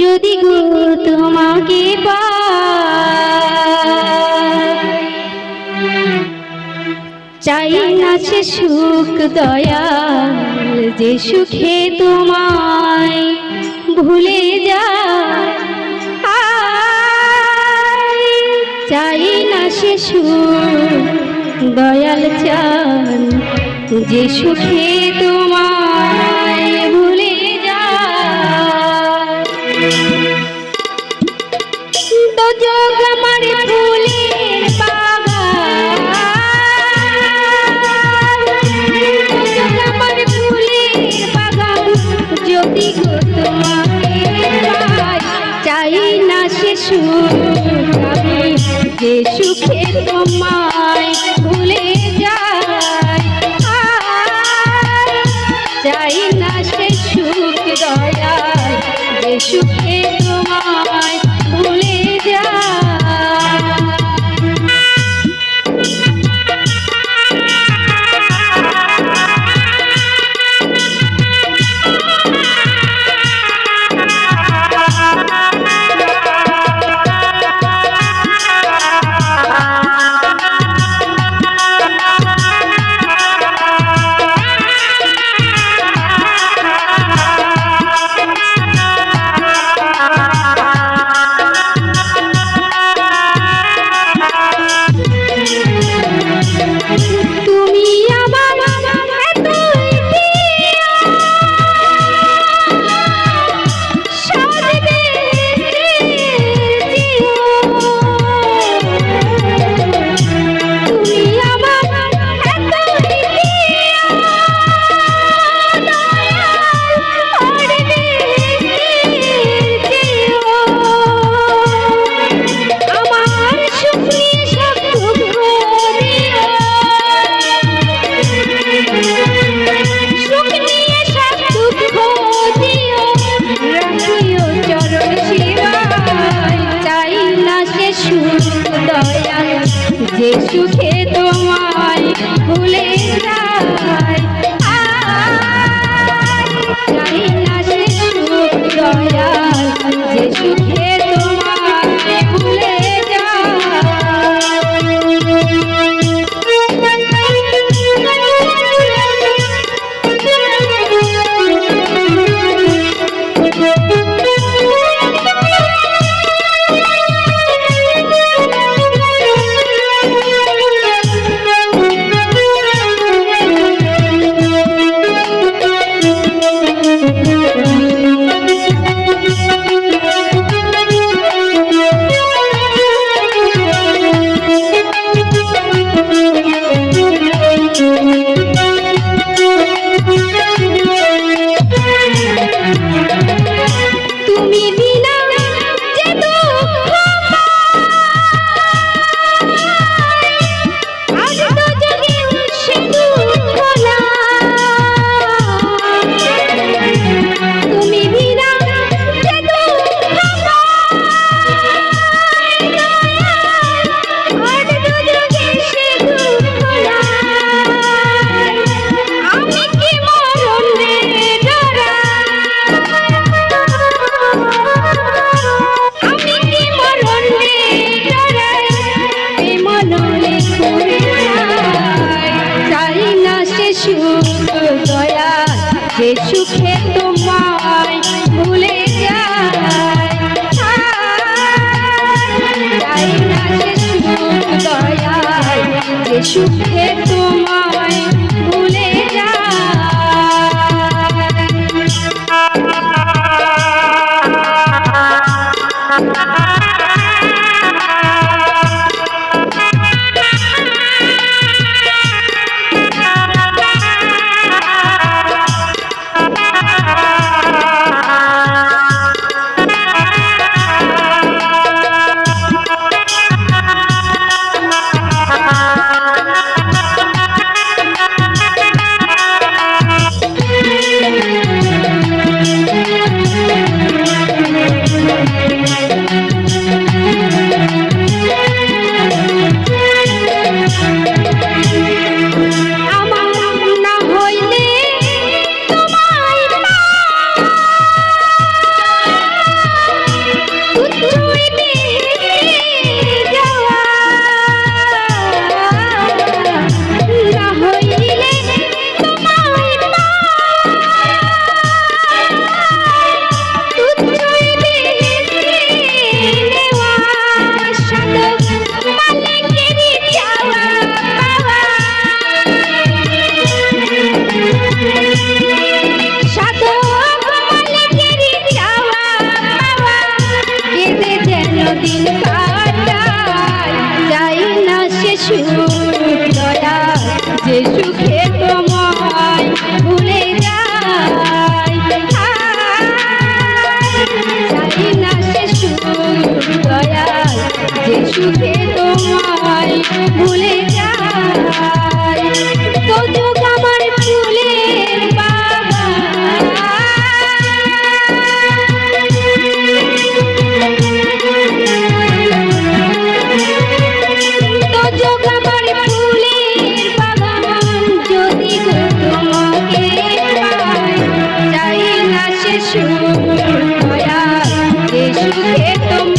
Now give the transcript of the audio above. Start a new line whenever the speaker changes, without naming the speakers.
যদি গো তোমাকে চাই না সে সুখ দয়া যে সুখে তোমায় ভুলে যা শিশু দয়াল চান যে সুখে তো সুখে সুখে তোমায় ভুলে যায়। দয়া যে সুখে তোমায় ভুলে যায়। না শিশু দয়া যে সুখে তোমায় ভুলে যায়। সে